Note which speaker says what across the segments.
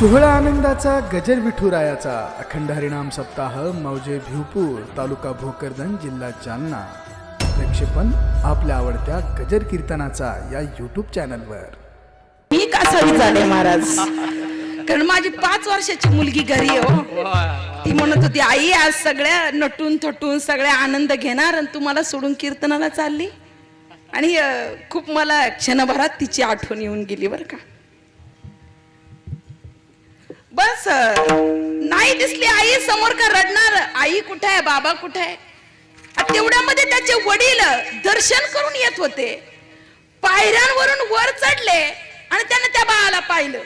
Speaker 1: सोहळा आनंदाचा गजर विठुरायाचा. अखंड हरिणाम सप्ताह मौजे भिवपूर तालुका भोकरदन जिल्हा जालना. प्रक्षेपण आपल्या आवडत्या गजर कीर्तनाचा या यूट्यूब चॅनलवर
Speaker 2: मी कासावी झाले महाराज? कारण माझी पाच वर्षाची मुलगी घरी आहे हो. ती म्हणत होती आई आज सगळ्या नटून थटून सगळ्या आनंद घेणार आणि तुम्हाला सोडून कीर्तनाला चालली? आणि अं, खूप मला क्षणभरात तिची आठवण येऊन गेली बरं का. बस नाही दिसली आई समोर का रडणार? आई कुठे आहे? बाबा कुठे आहे? तेवढ्यामध्ये त्याचे वडील दर्शन करून येत होते. पायऱ्यांवरून वर चढले आणि त्याने त्या बाळाला पाहिलं.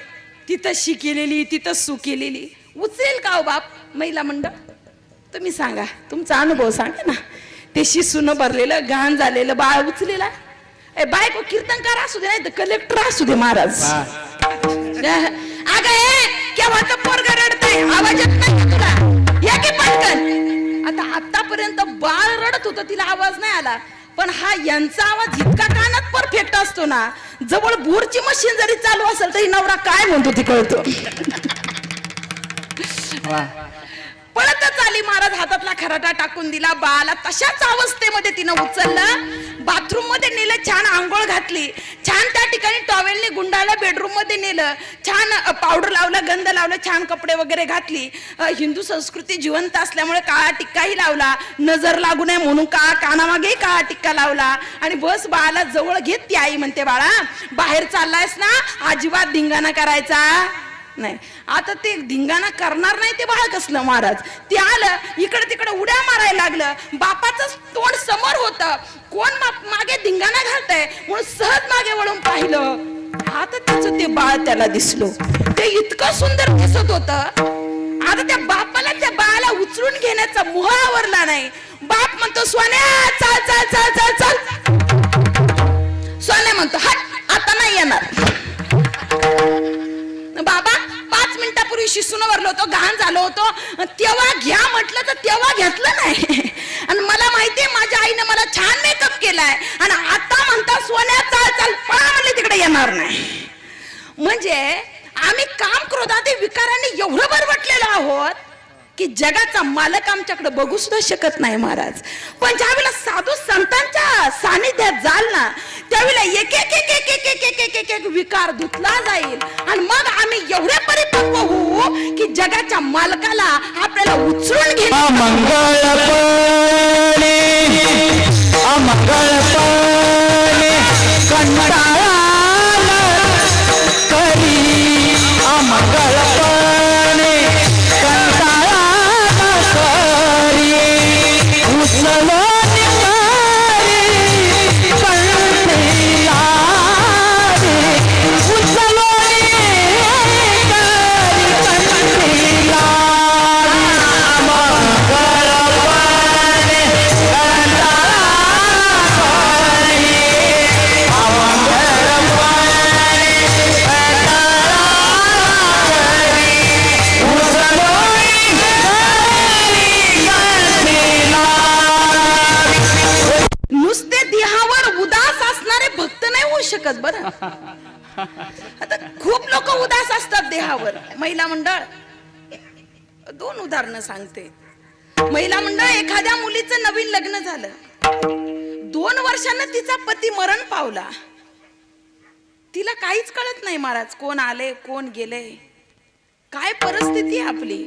Speaker 2: तिथं शी केलेली तिथं सू केलेली. उचलेल का हो बाप? महिला मंडळ तुम्ही सांगा. तुमचा अनुभव सांगा ना. ते शिसून भरलेलं घाण झालेलं बाळ उचलेला. ए बायको कीर्तनकार असू दे नाही तर कलेक्टर असू दे महाराज. अगं केव्हाचं पोरग रडतंय? आवाज येत नाही का तुला? या की पटकन? आता आतापर्यंत बाळ रडत होतं तिला आवाज नाही आला. पण हा यांचा आवाज इतका कानात परफेक्ट असतो ना जवळ बोरची मशीन जरी चालू असेल तरी नवरा काय म्हणतो ते कळतो. पळतच आली महाराज हातातला खराटा टाकून दिला. बाळाला तशाच अवस्थेमध्ये तिनं उचललं. बाथरूममध्ये नेलं छान आंघोळ घातली. छान त्या ठिकाणी टॉवेलने गुंडाळलं बेडरूममध्ये नेलं. छान पावडर लावलं गंध लावलं छान कपडे वगैरे घातली. हिंदू संस्कृती जिवंत असल्यामुळे काळा टिक्काही लावला. नजर लागू नये म्हणून का कानामागे काळा टिक्का लावला. आणि बस बाळाला जवळ घेत ती आई म्हणते बाळा बाहेर चाललायस ना? अजिबात धिंगाणा करायचा. नाही. आता ते धिंगाणा करणार नाही ते बाळ कसलं महाराज. ते आलं इकडे तिकडे उड्या मारायला लागलं. बापाचं तोंड समोर होत. कोण मागे धिंगाणा घालतंय? म्हणून सहज मागे वळून पाहिलं. आता त्याचं ते बाळ त्याला दिसलो. ते इतकं सुंदर दिसत होत. आता त्या बापाला त्या बाळाला उचलून घेण्याचा मोह आवरला नाही. बाप म्हणतो सोन्या चाल चाल चाल चाल चाल. सोन्या म्हणतो हट आता नाही येणार. बाबा मी शिसून होतो घाण झालो होतो. तेव्हा घ्या म्हटलं तर तेव्हा घेतलं नाही. आणि मला माहितीये माझ्या आईनं मला छान मेकअप केलाय. आणि आता म्हणता सोन्या चाल चाल पळा म्हणले तिकडे येणार नाही. म्हणजे आम्ही काम क्रोधादी विकारांनी एवढं बरबटलेलो आहोत की जगाचा मालक आमच्याकडे बघू सुद्धा शकत नाही महाराज. पण ज्यावेळेला साधू संतांच्या सानिध्यात जाल ना त्यावेळेला एक एक एक एक एक एक एक एक एक एक विकार धुतला जाईल. आणि मग आम्ही एवढे परिपक्व होऊ की जगाच्या मालकाला आपल्याला उचलून घे
Speaker 3: अमंगळपणे अमंगळपणे कंटाळाला
Speaker 2: शकत बर. आता खूप लोक उदास असतात देहावर. महिला मंडळ दोन उदाहरणं सांगते. महिला मंडळ एखाद्या मुलीचं नवीन लग्न झालं. दोन वर्षानं तिचा पती मरण पावला. तिला काहीच कळत नाही महाराज कोण आले कोण गेले. काय परिस्थिती आपली?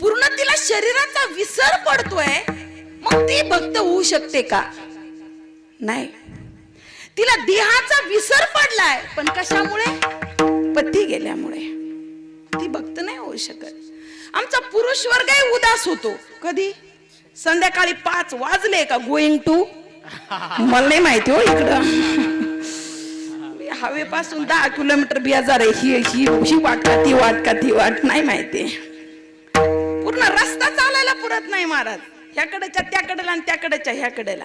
Speaker 2: पूर्ण तिला शरीराचा विसर पडतोय. मग ती भक्त होऊ शकते का? नाही. तिला देहाचा विसर पडलाय. पण कशामुळे? पती गेल्यामुळे. ती भक्त नाही होऊ शकत. आमचा पुरुष वर्गही उदास होतो. कधी? संध्याकाळी पाच वाजले का गोईंग टू? मला नाही माहिती हो इकडं. हवेपासून दहा किलोमीटर बियाजार ही ही ही वाट का ती वाट का ती वाट नाही माहिती. पूर्ण रस्ता चालायला पुरत नाही महाराज. ह्याकडेच्या त्याकडेला आणि त्याकडेच्या ह्याकडेला.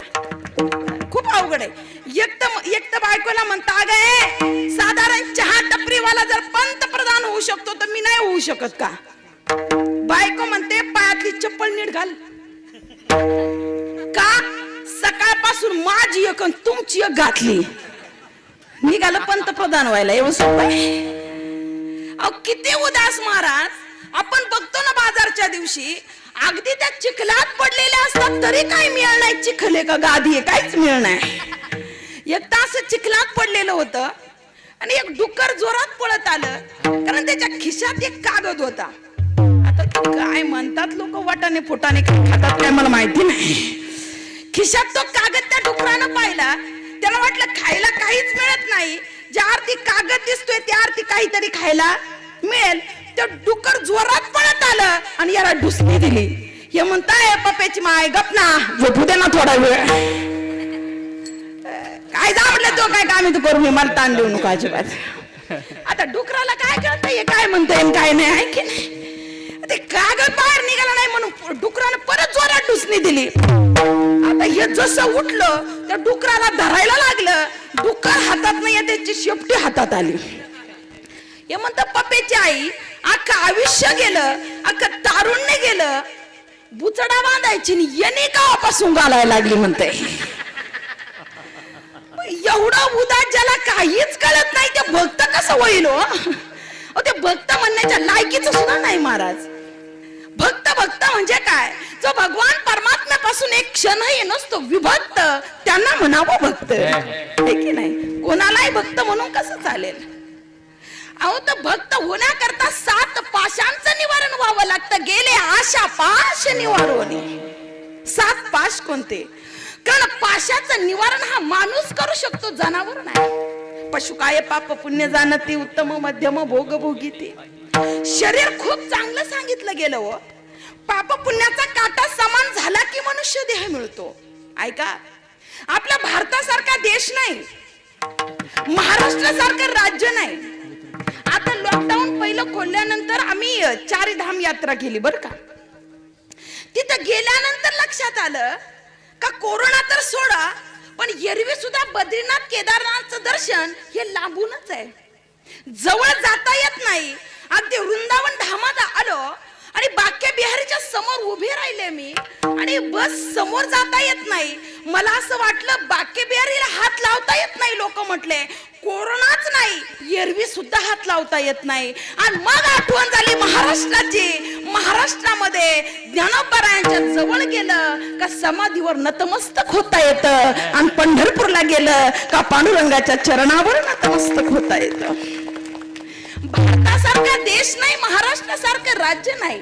Speaker 2: खूप अवघड आहे. एक तर एक तर बायकोला म्हणता अग साधारण चहा टपरीवाला जर पंतप्रधान होऊ शकतो तर मी नाही होऊ शकत का? बायको म्हणते पायातली चप्पल नीट घाल. का? सकाळपासून माझी एक तुमची एक घातली. निघालं पंतप्रधान व्हायला एवढं सोपं किती उदास महाराज. आपण बघतो ना बाजारच्या दिवशी अगदी त्या चिखलात पडलेल्या असतात तरी काय मिळणार चिखले? चिखल का गादी काहीच मिळणार. एक तास चिखलात पडलेलं होतं आणि एक डुक्कर जोरात पळत आलं कारण त्याच्या खिशात एक कागद होता. आता काय म्हणतात लोक वाटाने फुटाने खातात काय मला माहिती नाही. खिशात तो कागद त्या डुकरानं पाहिला. त्याला वाटलं खायला काहीच मिळत नाही. ज्या अर्थी कागद दिसतोय त्या अर्थी काहीतरी खायला मिळेल. ते डुकर जोरात पळत आलं आणि याला ढुसली दिली. हे म्हणताय पप्याची माय गप ना. झोपू दे ना थोडा वेळ. काय जावडलं तो काय काम तू करू मी मला ताण देऊ नको अजिबात. आता डुकराला काय कळतंय हे काय म्हणतोय काय नाही आहे की नाही? ते कागद बाहेर निघाला नाही म्हणून डुकरानं परत जोरात डुसणी दिली. आता हे जसं उठलं त्या डुकराला धरायला लागलं डुकर हातात नाही त्याची शेपटी हातात आली. हे म्हणतात पप्पेची आई अख्खं आयुष्य गेलं अख्खं तारुण्य गेलं. बुचडा बांधायची येणे गावापासून घालायला लागली म्हणते. एवढं उदास ज्याला काहीच कळत नाही ते भक्त कसं होईल हो? ते भक्त म्हणण्याच्या लायकीच सुद्धा नाही महाराज. भक्त भक्त म्हणजे काय? जो भगवान परमात्म्यापासून एक क्षणही नसतो विभक्त त्यांना म्हणावं भक्त. हे की नाही? कोणालाही भक्त म्हणून कसं चालेल? अहो तर भक्त होण्याकरता सात पाशांचं निवारण व्हावं लागतं. गेले आशा पाश निवारण सात पाश कोणते? कारण पाशाचं निवारण हा माणूस करू शकतो जनावर नाही. पशु काय पाप पुण्य जाणती उत्तम मध्यम भोग भोगीते. शरीर खूप चांगलं सांगितलं गेलं हो. पाप पुण्याचा काटा समान झाला की मनुष्य देह मिळतो. ऐका आपला भारतासारखा देश नाही. महाराष्ट्रासारखं राज्य नाही. लॉकडाऊन पहिलं खोलल्यानंतर आम्ही चारी धाम यात्रा केली बरं का. तिथं गेल्यानंतर लक्षात आलं का कोरोना तर सोडा पण एरवी सुद्धा बद्रीनाथ केदारनाथचं दर्शन हे लांबूनच आहे. जवळ जाता येत नाही. अगदी वृंदावन धामात आलो आणि बाक्या बिहारीच्या समोर उभे राहिले मी आणि बस समोर जाता येत नाही. मला असं वाटलं बाके बिहारीला हात लावता येत नाही लोक म्हटले. कोरोनाच नाही एरवी सुद्धा हात लावता येत नाही. आणि मग आठवण झाली महाराष्ट्राची. महाराष्ट्रामध्ये ज्ञानोपरायांच्या जवळ गेलं का समाधीवर नतमस्तक होता येतं. आणि पंढरपूरला गेलं का पांडुरंगाच्या चरणावर नतमस्तक होता येतं. भारतासारखा देश नाही महाराष्ट्रासारखं राज्य नाही.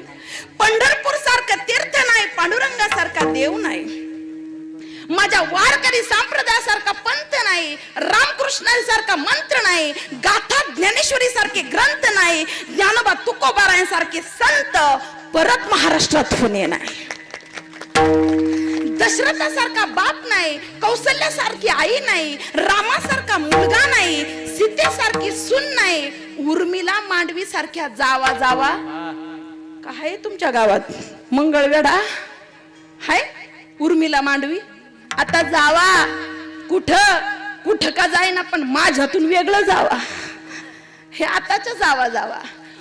Speaker 2: पंढरपूर सारखं तीर्थ नाही पांडुरंगासारखा देव नाही. माझ्या वारकरी संप्रदायासारखा पंथ नाही रामकृष्णासारखा मंत्र नाही गाथा ज्ञानेश्वरी सारखे ग्रंथ नाही ज्ञानोबा तुकोबारायांसारखे संत परत महाराष्ट्रात होणे नाही. दशरथासारखा बाप नाही कौशल्यासारखी आई नाही रामासारखा मुलगा नाही सीतेसारखी सून नाही उर्मिला मांडवी सारख्या जावा जावा. काय तुमच्या गावात? मंगळवेढा? हाय? उर्मिला मांडवी? आता जावा. कुठं? कुठं का जाईना पण माझ्यातून वेगळं जावा. हे आताच्या जावा जावा.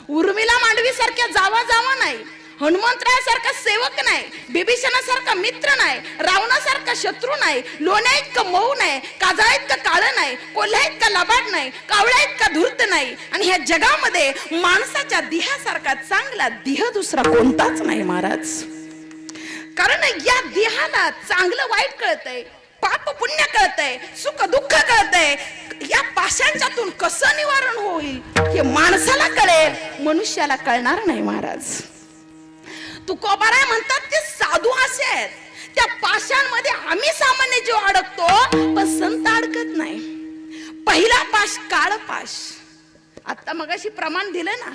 Speaker 2: उर्मिला मांडवी सारख्या जावा जावा नाही. हनुमंतरायासारखा सेवक नाही. बिभीषणासारखा मित्र नाही. रावणासारखा शत्रू नाही. लोण्या इतकं मऊ नाही. काजळा इतकं काळं नाही. कोल्हा इतका लबाड नाही. कावळा इतका धूर्त नाही. आणि ह्या जगामध्ये माणसाच्या देहासारखा चांगला देह दुसरा कोणताच नाही महाराज. कारण या देहाला चांगलं वाईट कळतंय पाप पुण्य कळतंय सुख दुःख कळतंय. या पाशांच्यातून कसं निवारण होईल हे माणसाला कळेल मनुष्याला कळणार नाही महाराज. तुकोबाराय म्हणतात ते साधू असे आहेत. त्या पाशांमध्ये आम्ही सामान्य जीव अडकतो पण संत अडकत नाही. पहिला पाश काळ पाश. आता मगाशी प्रमाण दिलं ना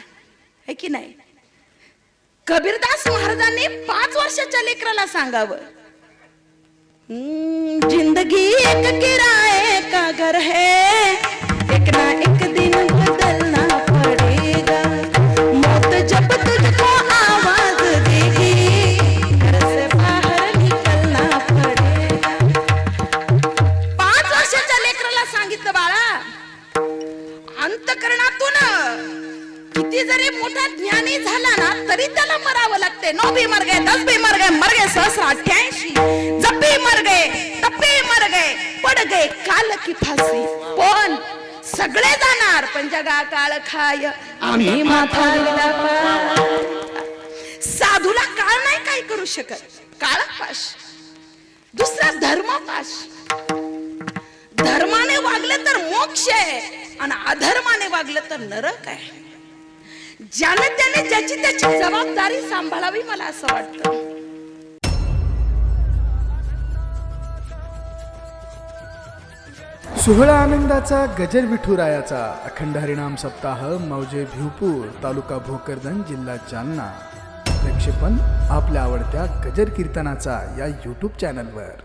Speaker 2: है की नाही? कबीरदास महाराजांनी पाच वर्षाच्या लेकराला सांगावं. जिंदगी एक किराए का घर है. एक ना एक दिन बदलना पड़ेगा. मौत जब तुझको आवाज देगी घर से बाहर निकलना पड़ेगा. पाच वर्षाच्या लेकराला सांगितलं बाळा अंतकरणातून व्यक्ती जरी मोठा ज्ञानी झाला ना तरी त्याला मरावं लागते नऊ भी मर गए दस भी मर गए मर गए सहस्र अठ्याऐंशी जपी मर गए मर गए पड गए काल की फाशी पण सगळे जाणार पण जगा काळ खाय. आम्ही माथा साधूला काळ नाही काय करू शकत. काळ पाश. दुसरा धर्म पाश. धर्माने वागलं तर मोक्ष आहे आणि अधर्माने वागलं तर नरक आहे. ज्याने त्याने ज्याची त्याची जबाबदारी सांभाळावी मला असं वाटतं.
Speaker 1: सोहळा आनंदाचा गजर विठुरायाचा. अखंड हरिणाम सप्ताह मौजे भिवपूर तालुका भोकरदन जिल्हा जालना. प्रक्षेपण आपल्या आवडत्या गजर कीर्तनाचा या यूट्यूब चॅनलवर